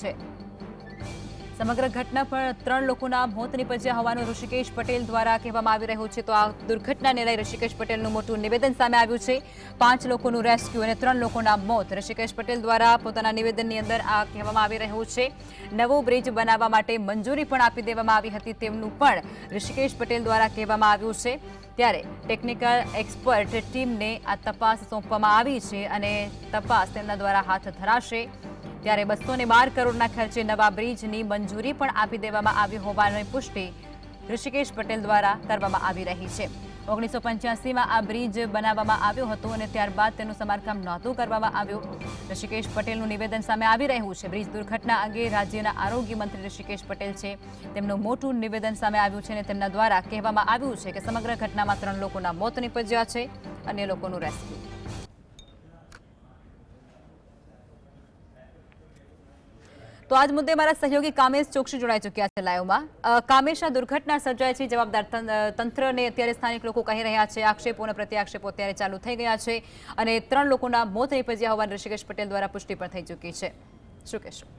છે. સમગ્ર ઘટના પર ત્રણ લોકોના મોત નિપજ્યા હોવાનું ઋષિકેશ પટેલ દ્વારા કહેવામાં આવી રહ્યું છે. તો આ દુર્ઘટનાને લઈ ઋષિકેશ પટેલનું મોટું નિવેદન સામે આવ્યું છે. પાંચ લોકોનું રેસ્ક્યુ અને ત્રણ લોકોના મોત ઋષિકેશ પટેલ દ્વારા પોતાના નિવેદનની અંદર આ કહેવામાં આવી રહ્યું છે. નવો બ્રિજ બનાવવા માટે મંજૂરી પણ આપી દેવામાં આવી હતી તેમનું પણ ઋષિકેશ પટેલ દ્વારા કહેવામાં આવ્યું છે. ત્યારે ટેકનિકલ એક્સપર્ટ ટીમને આ તપાસ સોંપવામાં આવી છે અને તપાસ તેમના દ્વારા હાથ ધરાશે. ત્યારે બસો બાર કરોડના ખર્ચે નવા બ્રિજની મંજૂરી પણ આપી દેવામાં આવી હોવાની પુષ્ટિ ઋષિકેશ પટેલ દ્વારા કરવામાં આવી રહી છે. ઓગણીસો પંચ્યાસીમાં આ બ્રિજ બનાવવામાં આવ્યો હતો અને ત્યારબાદ તેનું સમારકામ નહોતું કરવામાં આવ્યું. ઋષિકેશ પટેલનું નિવેદન સામે આવી રહ્યું છે. બ્રિજ દુર્ઘટના અંગે રાજ્યના આરોગ્ય મંત્રી ઋષિકેશ પટેલ છે. તેમનું મોટું નિવેદન સામે આવ્યું છે અને તેમના દ્વારા કહેવામાં આવ્યું છે કે સમગ્ર ઘટનામાં ત્રણ લોકોના મોત નીપજ્યા છે અન્ય લોકોનું રેસ્ક્યુ. તો આજ મુદ્દે મારા સહયોગી કામેશ ચોકસી જોડાઈ ચૂક્યા છે લાઈવમાં. કામેશ, આ દુર્ઘટના સર્જાય છે જવાબદાર તંત્રને અત્યારે સ્થાનિક લોકો કહી રહ્યા છે. આક્ષેપો અને પ્રત્યાક્ષેપો અત્યારે ચાલુ થઈ ગયા છે અને ત્રણ લોકોના મોત નિપજ્યા હોવાની ઋષિકેશ પટેલ દ્વારા પુષ્ટિ પણ થઈ ચૂકી છે. શું કહેશો?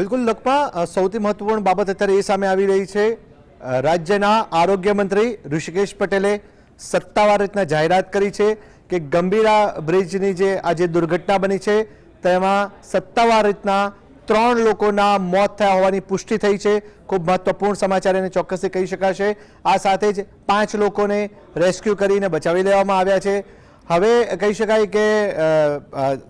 બિલકુલ, લખપા સૌથી મહત્વપૂર્ણ બાબત અત્યારે એ સામે આવી રહી છે. રાજ્યના આરોગ્ય મંત્રી ઋષિકેશ પટેલે સત્તાવાર રીતના જાહેરાત કરી છે કે ગંભીરા બ્રિજની જે આજે દુર્ઘટના બની છે, તેમાં સત્તાવાર રીતના ત્રણ લોકોના મોત થયા હોવાની પુષ્ટિ થઈ છે. ખૂબ મહત્વપૂર્ણ સમાચાર એને ચોક્કસથી કહી શકાશે. આ સાથે જ પાંચ લોકોને રેસ્ક્યુ કરીને બચાવી લેવામાં આવ્યા છે. હવે કહી શકાય કે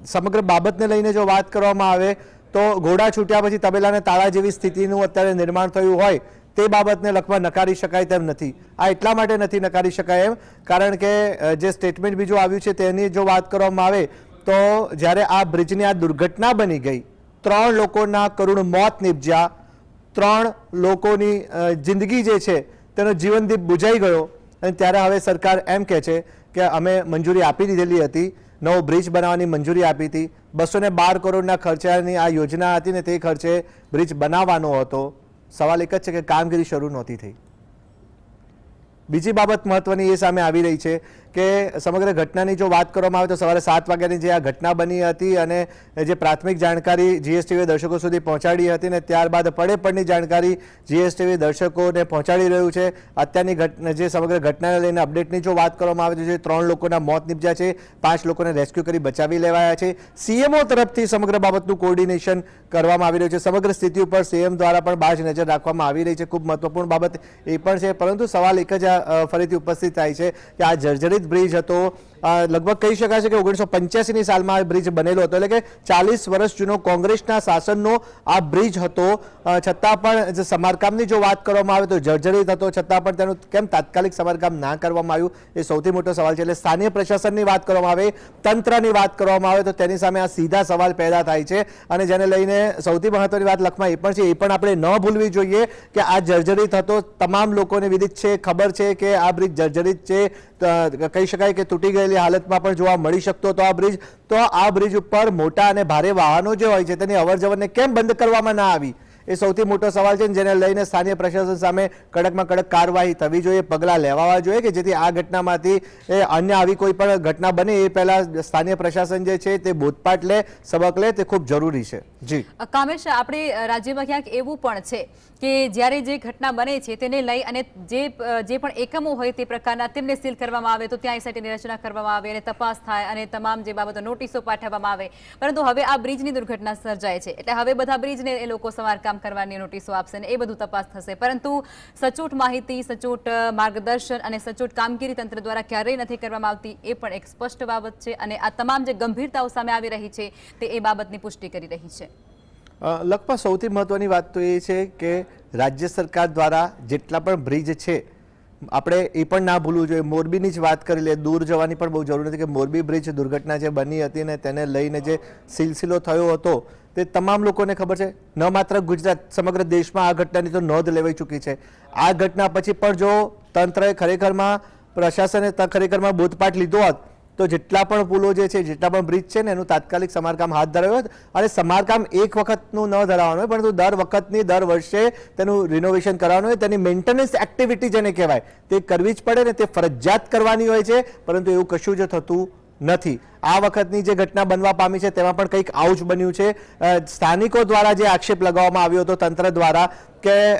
સમગ્ર બાબતને લઈને જો વાત કરવામાં આવે, તો ઘોડા છૂટ્યા પછી તબેલાને તાળા જેવી સ્થિતિનું અત્યારે નિર્માણ થયું હોય, તે બાબતને લખવા નકારી શકાય તેમ નથી. આ એટલા માટે નથી નકારી શકાય એમ, કારણ કે જે સ્ટેટમેન્ટ બીજું આવ્યું છે તેની જો વાત કરવામાં આવે, તો જ્યારે આ બ્રિજની આ દુર્ઘટના બની ગઈ ત્રણ લોકોના કરુણ મોત નીપજ્યા. ત્રણ લોકોની જિંદગી જે છે, તેનો જીવનદીપ બુજાઈ ગયો. અને ત્યારે હવે સરકાર એમ કહે છે કે અમે મંજૂરી આપી દીધેલી હતી. નવો બ્રિજ બનાવવાની મંજૂરી આપી હતી. બસો ને બાર કરોડના ખર્ચાની આ યોજના હતી ને તે ખર્ચે બ્રિજ બનાવવાનો હતો. સવાલ એક જ છે કે કામગીરી શરૂ નહોતી થઈ. બીજી બાબત મહત્વની એ સામે આવી રહી છે કે સમગ્ર ઘટનાની જો વાત કરવામાં આવે તો સવારે સાત વાગ્યાની જે આ ઘટના બની હતી અને જે પ્રાથમિક જાણકારી જીએસટીવી દર્શકો સુધી પહોંચાડી હતી ને ત્યારબાદ પડે પડની જાણકારી જીએસટીવી દર્શકોને પહોંચાડી રહ્યું છે. અત્યારની ઘટના જે સમગ્ર ઘટનાને લઈને અપડેટની જો વાત કરવામાં આવે તો જે ત્રણ લોકોના મોત નીપજ્યા છે, પાંચ લોકોને રેસ્ક્યુ કરી બચાવી લેવાયા છે. સીએમઓ તરફથી સમગ્ર બાબતનું કોર્ડિનેશન કરવામાં આવી રહ્યું છે. સમગ્ર સ્થિતિ ઉપર સીએમ દ્વારા પણ બાજ નજર રાખવામાં આવી રહી છે. ખૂબ મહત્વપૂર્ણ બાબત એ પણ છે. પરંતુ સવાલ એક જ ફરીથી ઉપસ્થિત થાય છે કે આ જર્જરિત બ્રિજ હતો. લગભગ કહી શકાય છે કે ઓગણીસો પંચ્યાસીની સાલમાં આ બ્રિજ બનેલો હતો. એટલે કે ચાલીસ વર્ષ જૂનો કોંગ્રેસના શાસનનો આ બ્રિજ હતો. છતાં પણ જે સમારકામની જો વાત કરવામાં આવે તો જર્જરિત હતો. છતાં પણ તેનું કેમ તાત્કાલિક સમારકામ ના કરવામાં આવ્યું એ સૌથી મોટો સવાલ છે. એટલે સ્થાનિય પ્રશાસનની વાત કરવામાં આવે, તંત્રની વાત કરવામાં આવે તો તેની સામે આ સીધા સવાલ પેદા થાય છે. અને જેને લઈને સૌથી મહત્વની વાત લખમાં એ પણ છે, એ પણ આપણે ન ભૂલવી જોઈએ કે આ જર્જરિત હતો. તમામ લોકોને વિદિત છે, ખબર છે કે આ બ્રિજ જર્જરિત છે. કહી શકાય કે તૂટી ગયેલી હાલતમાં પણ જોવા મળી શકતો હતો આ બ્રિજ. તો આ બ્રિજ ઉપર મોટા અને ભારે વાહનો જે હોય છે તેની અવરજવરને કેમ બંધ કરવામાં ના આવી? એ સૌથી મોટો સવાલ છે જેને લઈને સ્થાનિય પ્રશાસન સામે કડકમાં કડક કાર્યવાહી થવી જોઈએ, પગલાં લેવાવા જોઈએ કે જેથી આ ઘટનામાંથી એ અન્ય આવી કોઈ પણ ઘટના બને એ પહેલાં સ્થાનિય પ્રશાસન જે છે તે બોધપાઠ લે, સબક લે, તે ખૂબ જરૂરી છે. જી. કામેશ, આપણે રાજ્યમાં ક્યાંક એવું પણ છે કે જ્યારે જે ઘટના બને છે તેને લઈ અને જે જે પણ એકમો હોય તે પ્રકારના તેમને સીલ કરવામાં આવે તો ત્યાં એસઆઈટીની રચના કરવામાં આવે અને તપાસ થાય અને તમામ જે બાબતો નોટિસો પાઠવવામાં આવે. પરંતુ હવે આ બ્રિજની દુર્ઘટના સર્જાય છે. એટલે હવે બધા બ્રિજને એ લોકો સમારકામ કરવાની નોટિસો આપશે ને એ બધું તપાસ થશે. પરંતુ સચોટ માહિતી, સચોટ માર્ગદર્શન અને સચોટ કામગીરી તંત્ર દ્વારા ક્યારેય નથી કરવામાં આવતી એ પણ એક સ્પષ્ટ બાબત છે અને આ તમામ જે ગંભીરતાઓ સામે આવી રહી છે તે એ બાબતની પુષ્ટિ કરી રહી છે. લગભગ સૌથી મહત્વની વાત તો એ છે કે રાજ્ય સરકાર દ્વારા જેટલા પણ બ્રિજ છે, આપણે એ પણ ના ભૂલવું જોઈએ. મોરબીની જ વાત કરી લે દૂર જવાની પણ બહુ જરૂર નથી કે મોરબી બ્રિજ દુર્ઘટના જે બની હતી ને તેને લઈને જે સિલસિલો થયો હતો તે તમામ લોકોને ખબર છે. ન માત્ર ગુજરાત, સમગ્ર દેશમાં આ ઘટનાની તો નોંધ લેવાઈ ચૂકી છે. આ ઘટના પછી પણ જો તંત્રએ ખરેખરમાં, પ્રશાસને ખરેખરમાં બોધપાઠ લીધો હોત, તો જેટલા પણ પુલો જે છે, જેટલા પણ બ્રિજ છે ને, એનું તાત્કાલિક સમારકામ હાથ ધરાયું હોત. અને સમારકામ એક વખતનું ન ધરાવવાનું હોય, પરંતુ દર વખતની, દર વર્ષે તેનું રિનોવેશન કરવાનું હોય. તેની મેન્ટેનન્સ એક્ટિવિટી જેને કહેવાય, તે કરવી જ પડે ને, તે ફરજિયાત કરવાની હોય છે. પરંતુ એવું કશું જ થતું નથી. આ વખતની જે ઘટના બનવા પામી છે, તેમાં પણ કંઈક આવું જ બન્યું છે. સ્થાનિકો દ્વારા જે આક્ષેપ લગાવવામાં આવ્યો હતો, તંત્ર દ્વારા કે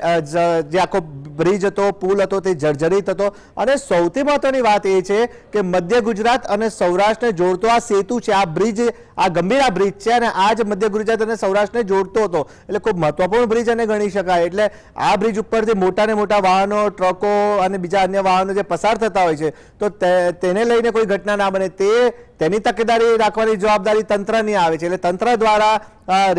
જે આખો બ્રિજ હતો, પુલ હતો, તે જર્જરિત હતો. અને સૌથી મહત્વની વાત એ છે કે, મધ્ય ગુજરાત અને સૌરાષ્ટ્રને જોડતો આ સેતુ છે, આ બ્રિજ, આ ગંભીર આ બ્રિજ છે અને આ જ મધ્ય ગુજરાત અને સૌરાષ્ટ્રને જોડતો હતો. એટલે ખૂબ મહત્વપૂર્ણ બ્રિજ અને ગણી શકાય. એટલે આ બ્રિજ ઉપરથી મોટા ને મોટા વાહનો, ટ્રકો અને બીજા અન્ય વાહનો જે પસાર થતા હોય છે, તો તે- તેને લઈને કોઈ ઘટના ના બને. તે તેની તકેદારી રાખવાની જવાબદારી તંત્રની આવે છે. એટલે તંત્ર દ્વારા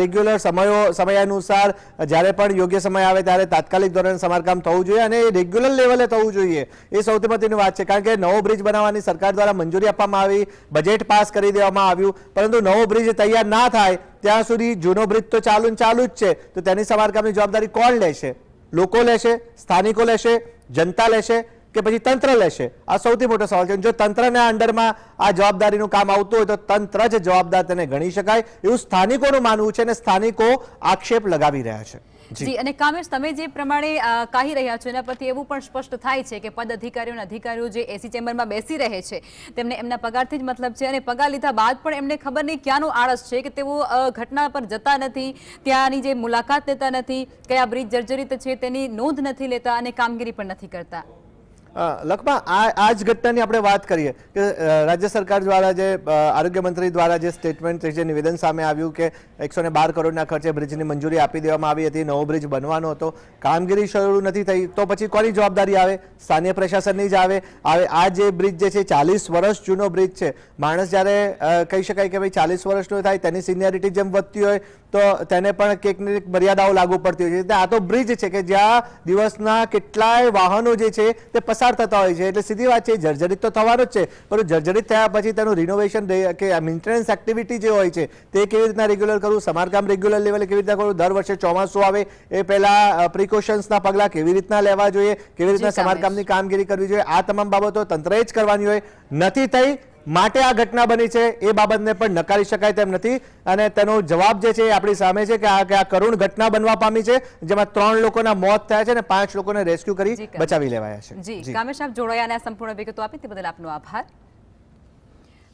રેગ્યુલર સમયો, સમયાનુસાર, જ્યારે પણ યોગ્ય સમય આવે ત્યારે તાત્કાલિક ધોરણે સમારકામ થવું જોઈએ અને એ રેગ્યુલર લેવલે થવું જોઈએ. એ સૌથી મહત્વની વાત છે. કારણ કે નવો બ્રિજ બનાવવાની સરકાર દ્વારા મંજૂરી આપવામાં આવી બજેટ પાસ કરી દેવામાં આવ્યું, પરંતુ નવો બ્રિજ તૈયાર ના થાય, ત્યાં સુધી જૂનો બ્રિજ તો ચાલુ ને ચાલુ જ છે. તો તેની સમારકામની જવાબદારી કોણ લેશે? લોકો લેશે? સ્થાનિકો લેશે? જનતા લેશે? કે પછી તંત્ર લેશે? આ સૌથી મોટો સવાલ છે. જો તંત્રના અંડરમાં આ જવાબદારીનું કામ આવતું હોય તો તંત્ર જ જવાબદાર તેને ગણી શકાય. એવું સ્થાનિકોનું માનવું છે અને સ્થાનિકો આક્ષેપ લગાવી રહ્યા છે. જી. અને કામેશ, તમે જે પ્રમાણે કહી રહ્યા છો એના પરથી એવું પણ સ્પષ્ટ થાય છે કે પદ અધિકારીઓ અધિકારીઓ જે એસી ચેમ્બરમાં બેસી રહે છે, તેમને એમના પગારથી જ મતલબ છે અને પગાર લીધા બાદ પણ એમને ખબર નહીં ક્યાંનો આળસ છે કે તેઓ ઘટના પર જતા નથી, ત્યાંની જે મુલાકાત લેતા નથી, કયા બ્રિજ જર્જરિત છે તેની નોંધ નથી લેતા અને કામગીરી પણ નથી કરતા. લખમાં આ આ જ ઘટનાની આપણે વાત કરીએ કે રાજ્ય સરકાર દ્વારા જે આરોગ્યમંત્રી આરોગ્ય મંત્રી દ્વારા જે સ્ટેટમેન્ટ જે નિવેદન સામે આવ્યું કે એકસો ને બાર કરોડના ખર્ચે બ્રિજની મંજૂરી આપી દેવામાં આવી હતી, નવો બ્રિજ બનવાનો હતો, કામગીરી શરૂ નથી થઈ, તો પછી કોની જવાબદારી આવે? સ્થાનિય પ્રશાસનની જ આવે? આવે આ જે બ્રિજ જે છે, ચાલીસ વર્ષ જૂનો બ્રિજ છે, માણસ જ્યારે કહી શકાય કે ભાઈ ચાલીસ વર્ષનો થાય, તેની સિનિયરિટી જેમ વધતી હોય, તો તેને પણ કંઈક મર્યાદાઓ લાગુ પડતી હોય છે. આ તો બ્રિજ છે કે જ્યાં દિવસના કેટલાય વાહનો જે છે, તે પસાર થતા હોય છે. એટલે સીધી વાત છે જર્જરિત તો થવાનું જ છે પરંતુ જર્જરિત થયા પછી તેનું રિનોવેશન કે મેન્ટેનન્સ એક્ટિવિટી જે હોય છે તે કેવી રીતના રેગ્યુલર કરવું સમારકામ રેગ્યુલર લેવલે કેવી રીતના કરવું દર વર્ષે ચોમાસું આવે એ પહેલાં પ્રિકોશન્સના પગલાં કેવી રીતના લેવા જોઈએ કેવી રીતના સમારકામની કામગીરી કરવી જોઈએ આ તમામ બાબતો તંત્રએ જ કરવાની હોય. નથી થઈ માટે આ ઘટના બની છે એ બાબતને પણ નકારી શકાય તેમ નથી. અને તેનો જવાબ જે છે આપણી સામે છે કે આ કે આ કરુણ ઘટના બનવા પામી છે જેમાં ત્રણ લોકોના મોત થયા છે અને પાંચ લોકોને રેસ્ક્યુ કરી બચાવી લેવાયા છે. જી જી. કામેશ આપ જોડાયા સંપૂર્ણ વિગતો આપી તે બદલ આપનો આભાર.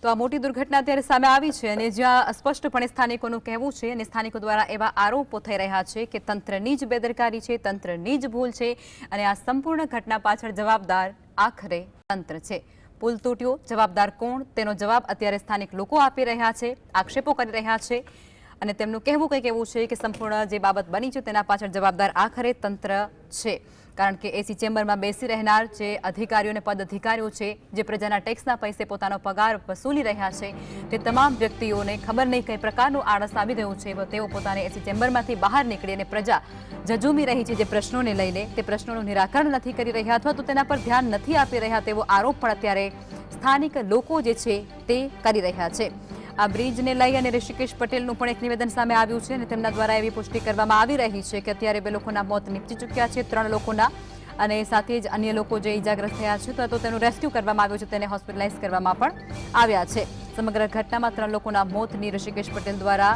તો આ મોટી દુર્ઘટના અત્યારે સામે આવી છે અને જ્યાં સ્પષ્ટપણે સ્થાનિકોનું કહેવું છે અને સ્થાનિકો દ્વારા એવા આરોપો થઈ રહ્યા છે કે તંત્રની જ બેદરકારી છે તંત્રની જ ભૂલ છે અને આ સંપૂર્ણ ઘટના પાછળ જવાબદાર આખરે તંત્ર છે. પુલ તૂટ્યો. જવાબદાર કોણ? તેનો જવાબ અત્યારે સ્થાનિક લોકો આપી રહ્યા છે, આક્ષેપો કરી રહ્યા છે અને તેમનું કહેવું કંઈક એવું છે કે સંપૂર્ણ જે બાબત બની છે તેના પાછળ જવાબદાર આખરે તંત્ર છે. કારણ કે એસી ચેમ્બરમાં બેસી રહેનાર જે અધિકારીઓ અને પદ અધિકારીઓ છે, જે પ્રજાના ટેક્સના પૈસે પોતાનો પગાર વસૂલી રહ્યા છે, તે તમામ વ્યક્તિઓને ખબર નહીં કઈ પ્રકારનું આળસ આવી રહ્યું છે તેઓ પોતાને એસી ચેમ્બરમાંથી બહાર નીકળી અને પ્રજા જજુમી રહી છે, જે પ્રશ્નોને લઈને તે પ્રશ્નોનું નિરાકરણ નથી કરી રહ્યા અથવા તો તેના પર ધ્યાન નથી આપી રહ્યા તેવો આરોપ પણ અત્યારે સ્થાનિક લોકો જે છે, તે કરી રહ્યા છે. આ બ્રિજને લઈ અને ઋષિકેશ પટેલનું પણ એક નિવેદન સામે આવ્યું છે અને તેમના દ્વારા એવી પુષ્ટિ કરવામાં આવી રહી છે કે અત્યારે બે લોકોના મોત નીપજી ચૂક્યા છે, ત્રણ લોકોના અને સાથે જ અન્ય લોકો જે ઇજાગ્રસ્ત થયા છે તો તેનું રેસ્ક્યુ કરવામાં આવ્યું છે, તેને હોસ્પિટલાઇઝ કરવામાં પણ આવ્યા છે. સમગ્ર ઘટનામાં ત્રણ લોકોના મોતની ઋષિકેશ પટેલ દ્વારા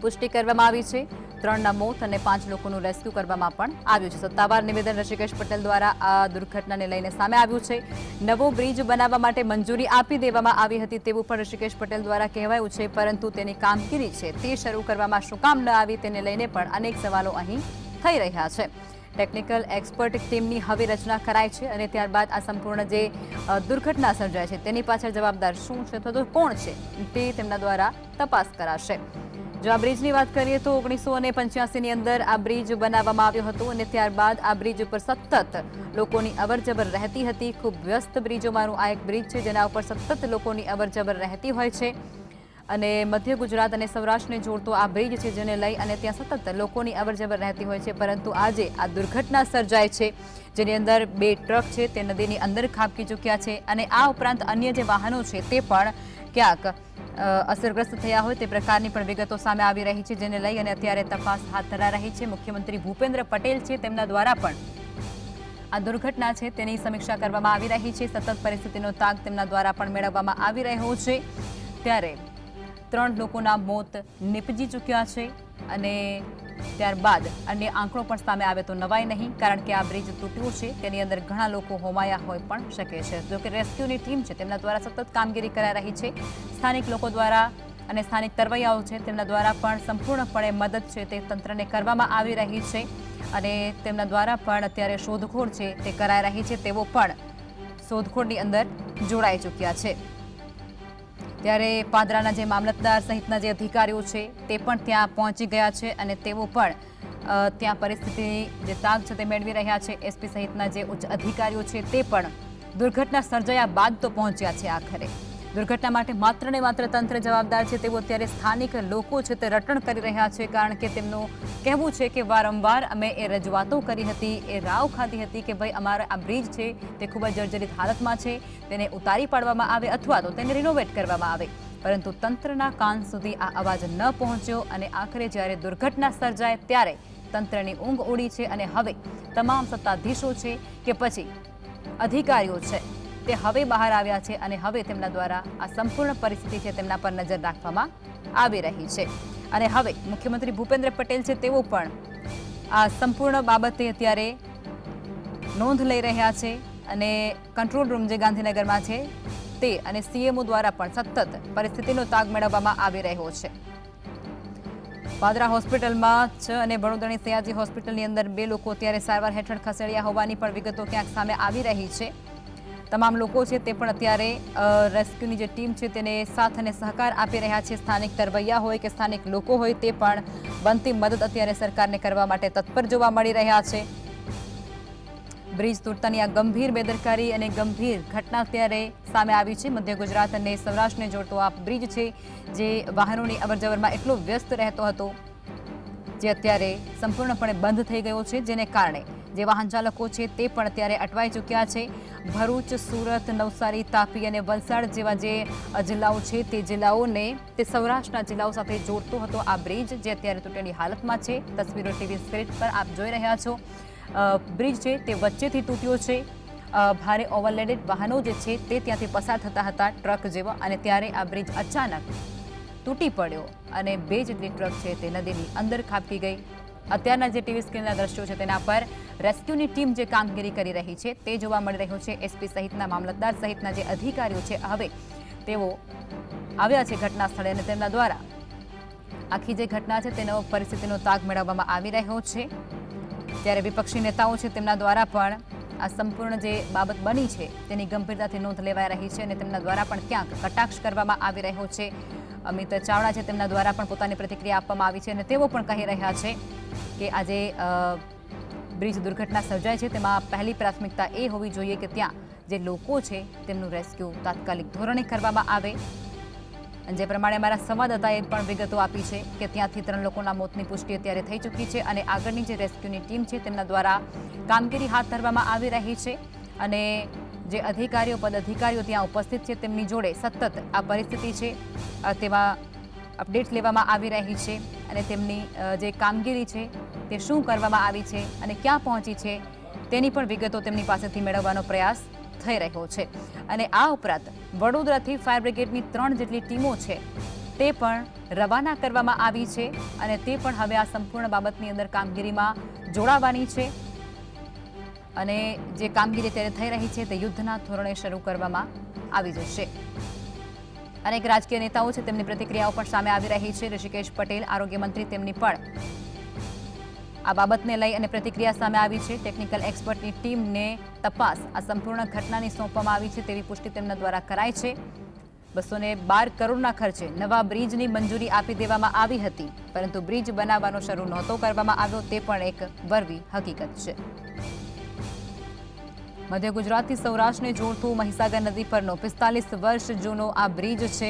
પુષ્ટિ કરવામાં આવી છે. ત્રણના મોત અને પાંચ લોકોનું રેસ્ક્યુ કરવામાં પણ આવ્યું છે. સત્તાવાર નિવેદન ઋષિકેશ પટેલ દ્વારા આ દુર્ઘટનાને લઈને સામે આવ્યું છે. નવો બ્રિજ બનાવવા માટે મંજૂરી આપી દેવામાં આવી હતી તેવું પણ ઋષિકેશ પટેલ દ્વારા કહેવાયું છે, પરંતુ તેની કામગીરી છે તે શરૂ કરવામાં શું કામ ન આવી તેને લઈને પણ અનેક સવાલો અહીં થઈ રહ્યા છે. ટેકનિકલ એક્સપર્ટ ટીમની હવે રચના કરાય છે અને ત્યારબાદ આ સંપૂર્ણ જે દુર્ઘટના સર્જાય છે તેની પાછળ જવાબદાર શું છે અથવા તો કોણ છે તે તેમના દ્વારા તપાસ કરાશે. જો આ બ્રિજની વાત કરીએ તો ઓગણીસો અને પંચ્યાસીની અંદર આ બ્રિજ બનાવવામાં આવ્યો હતો અને ત્યારબાદ આ બ્રિજ ઉપર સતત લોકોની અવરજવર રહેતી હતી. ખૂબ વ્યસ્ત બ્રિજોમાંનું આ એક બ્રિજ છે, જેના ઉપર સતત લોકોની અવરજવર રહેતી હોય છે. અને મધ્ય ગુજરાત અને સૌરાષ્ટ્રને જોડતો આ બ્રિજ છે, જેને લઈ અને ત્યાં સતત લોકોની અવરજવર રહેતી હોય છે. પરંતુ આજે આ દુર્ઘટના સર્જાય છે, જેની અંદર બે ટ્રક છે, તે નદીની અંદર ખાબકી ચૂક્યા છે અને આ ઉપરાંત અન્ય જે વાહનો છે, તે પણ ક્યાંક અસરગ્રસ્ત થયા હોય તે પ્રકારની પણ વિગતો સામે આવી રહી છે, જેને લઈ અને અત્યારે તપાસ હાથ ધરા રહી છે. મુખ્યમંત્રી ભૂપેન્દ્ર પટેલ છે, તેમના દ્વારા પણ આ દુર્ઘટના છે તેની સમીક્ષા કરવામાં આવી રહી છે. સતત પરિસ્થિતિનો તાગ તેમના દ્વારા પણ મેળવવામાં આવી રહ્યો છે. ત્યારે ત્રણ લોકોના મોત નીપજી ચૂક્યા છે. અને ત્યારબાદ અન્ય આંકડો પણ સામે આવે તો નવાય નહીં, કારણ કે આ બ્રિજ તૂટ્યો છે. તેની અંદર ઘણા લોકો હોમાયા હોય પણ શકે છે. જો કે રેસ્ક્યુની ટીમ છે, તેમના દ્વારા સતત કામગીરી કરાઈ રહી છે. સ્થાનિક લોકો દ્વારા અને સ્થાનિક તરવૈયાઓ છે, તેમના દ્વારા પણ સંપૂર્ણપણે મદદ છે તે તંત્રને કરવામાં આવી રહી છે. અને તેમના દ્વારા પણ અત્યારે શોધખોળ છે તે કરાઈ રહી છે, તેઓ પણ શોધખોળની અંદર જોડાઈ ચૂક્યા છે. ત્યારે પાદરાના જે મામલતદાર સહિતના જે અધિકારીઓ છે, તે પણ ત્યાં પહોંચી ગયા છે અને તેઓ પણ ત્યાં પરિસ્થિતિની જે તાગ છે તે મેળવી રહ્યા છે. એસપી સહિતના જે ઉચ્ચ અધિકારીઓ છે, તે પણ દુર્ઘટના સર્જાયા બાદ તો પહોંચ્યા છે આખરે. દુર્ઘટના માટે માત્ર ને માત્ર તંત્ર જવાબદાર છે તેવું અત્યારે સ્થાનિક લોકો છે તે રટણ કરી રહ્યા છે, કારણ કે તેમનું કહેવું છે કે વારંવાર અમે એ રજૂઆતો કરી હતી, એ રાવ ખાધી હતી કે ભાઈ અમારા આ બ્રિજ છે તે ખૂબ જ જર્જરિત હાલતમાં છે, તેને ઉતારી પાડવામાં આવે અથવા તો તેને રિનોવેટ કરવામાં આવે. પરંતુ તંત્રના કાન સુધી આ અવાજ ન પહોંચ્યો અને આખરે જ્યારે દુર્ઘટના સર્જાય ત્યારે તંત્રની ઊંઘ ઉડી છે અને હવે તમામ સત્તાધીશો છે કે પછી અધિકારીઓ છે. તે હવે બહાર આવ્યા છે અને હવે તેમના દ્વારા આ સંપૂર્ણ પરિસ્થિતિ છે તેમના પર નજર રાખવામાં આવી રહી છે. અને હવે મુખ્યમંત્રી ભૂપેન્દ્ર પટેલ છે તેઓ પણ આ સંપૂર્ણ બાબતે અત્યારે નોંધ લઈ રહ્યા છે અને કંટ્રોલ રૂમ જે ગાંધીનગરમાં છે તે અને સીએમઓ દ્વારા પણ સતત પરિસ્થિતિનો તાગ મેળવવામાં આવી રહ્યો છે. પાદરા હોસ્પિટલમાં છ અને વડોદરાની સયાજી હોસ્પિટલની અંદર બે લોકો અત્યારે સારવાર હેઠળ ખસેડ્યા હોવાની પણ વિગતો ક્યાંક સામે આવી રહી છે. તમામ લોકો છે તે પણ અત્યારે રેસ્ક્યુની જે ટીમ છે તેને સાથ અને સહકાર આપી રહ્યા છે. સ્થાનિક તરવૈયા હોય કે સ્થાનિક લોકો હોય તે પણ બનતી મદદ અત્યારે સરકારને કરવા માટે તત્પર જોવા મળી રહ્યા છે. બ્રિજ તૂટતાની આ ગંભીર બેદરકારી અને ગંભીર ઘટના અત્યારે સામે આવી છે. મધ્ય ગુજરાત અને સૌરાષ્ટ્રને જોડતો આ બ્રિજ છે, જે વાહનોની અવરજવરમાં એટલો વ્યસ્ત રહેતો હતો. જે અત્યારે સંપૂર્ણપણે બંધ થઈ ગયો છે, જેને કારણે જે વાહન ચાલકો છે તે પણ અત્યારે અટવાઈ ચૂક્યા છે. ભરૂચ, સુરત, નવસારી, તાપી અને વલસાડ જેવા જે જિલ્લાઓ છે તે જિલ્લાઓને તે સૌરાષ્ટ્રના જિલ્લાઓ સાથે જોડતો હતો આ બ્રિજ, જે અત્યારે તૂટેલી હાલતમાં છે. તસવીરો ટીવી સ્ક્રીન પર આપ જોઈ રહ્યા છો. બ્રિજ છે તે વચ્ચેથી તૂટ્યો છે. ભારે ઓવરલેડેડ વાહનો જે છે તે ત્યાંથી પસાર થતા હતા ટ્રક જેવા અને ત્યારે આ બ્રિજ અચાનક તૂટી પડ્યો અને બે જેટલી ટ્રક છે તે નદીની અંદર ખાબકી ગઈ. અત્યારના જે ટીવી સ્ક્રીનના દ્રશ્યો છે તેના પર રેસ્ક્યુની ટીમ જે કામગીરી કરી રહી છે તે જોવા મળી રહ્યું છે. એસપી સહિતના મામલતદાર સહિતના જે અધિકારીઓ છે, હવે તેઓ આવ્યા છે ઘટના સ્થળે અને તેમના દ્વારા આખી જે ઘટના છે તેનો પરિસ્થિતિનો તાગ મેળવવામાં આવી રહ્યો છે. ત્યારે વિપક્ષી નેતાઓ છે તેમના દ્વારા પણ આ સંપૂર્ણ જે બાબત બની છે તેની ગંભીરતાથી નોંધ લેવાઈ રહી છે અને તેમના દ્વારા પણ ક્યાંક કટાક્ષ કરવામાં આવી રહ્યો છે. અમિત ચાવડા છે તેમના દ્વારા પણ પોતાની પ્રતિક્રિયા આપવામાં આવી છે અને તેઓ પણ કહી રહ્યા છે કે આજે બ્રિજ દુર્ઘટના સર્જાય છે. તેમાં પહેલી પ્રાથમિકતા એ હોવી જોઈએ કે ત્યાં જે લોકો છે તેમનું રેસ્ક્યુ તાત્કાલિક ધોરણે કરવામાં આવે. જે પ્રમાણે અમારા સંવાદદાતાએ પણ વિગતો આપી છે કે ત્યાંથી ત્રણ લોકોના મોતની પુષ્ટિ અત્યારે થઈ ચૂકી છે અને આગળની જે રેસ્ક્યુની ટીમ છે તેમના દ્વારા કામગીરી હાથ ધરવામાં આવી રહી છે. અને જે અધિકારીઓ પદ અધિકારીઓ ત્યાં ઉપસ્થિત છે, તેમની જોડે સતત આ પરિસ્થિતિ છે તેમાં અપડેટ લેવામાં આવી રહી છે અને તેમની જે કામગીરી છે તે શું કરવામાં આવી છે અને ક્યાં પહોંચી છે તેની પણ વિગતો તેમની પાસેથી મેળવવાનો પ્રયાસ થઈ રહ્યો છે. અને આ ઉપરાંત વડોદરાથી ફાયર બ્રિગેડની ત્રણ જેટલી ટીમો છે તે પણ રવાના કરવામાં આવી છે અને તે પણ હવે આ સંપૂર્ણ બાબતની અંદર કામગીરીમાં જોડાવાની છે. અને જે કામગીરી અત્યારે થઈ રહી છે તે યુદ્ધના ધોરણે શરૂ કરવામાં આવી જશે. અનેક રાજકીય નેતાઓ છે તેમની પ્રતિક્રિયાઓ પણ સામે આવી રહી છે. ઋષિકેશ પટેલ, આરોગ્ય મંત્રી તેમની પણ આ બાબતને લઈ અને પ્રતિક્રિયા સામે આવી છે. ટેકનિકલ એક્સપર્ટની ટીમને તપાસ આ સંપૂર્ણ ઘટનાની સોંપવામાં આવી છે તેવી પુષ્ટિ તેમના દ્વારા કરાઈ છે. બસો બાર કરોડના ખર્ચે નવા બ્રિજની મંજૂરી આપી દેવામાં આવી હતી, પરંતુ બ્રિજ બનાવવાનો શરૂ નહોતો કરવામાં આવ્યો તે પણ એક વરવી હકીકત છે. મધ્ય ગુજરાતથી સૌરાષ્ટ્રને જોડતું મહીસાગર નદી પરનો પિસ્તાલીસ વર્ષ જૂનો આ બ્રિજ છે,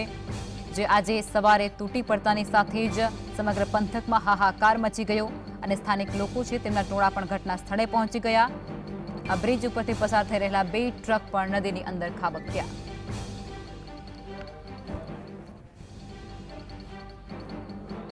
જે આજે સવારે તૂટી પડતાની સાથે જ સમગ્ર પંથકમાં હાહાકાર મચી ગયો અને સ્થાનિક લોકો છે તેમના ટોળા પણ ઘટના સ્થળે પહોંચી ગયા. આ બ્રિજ ઉપરથી પસાર થઈ રહેલા બે ટ્રક પણ નદીની અંદર ખાબક્યા.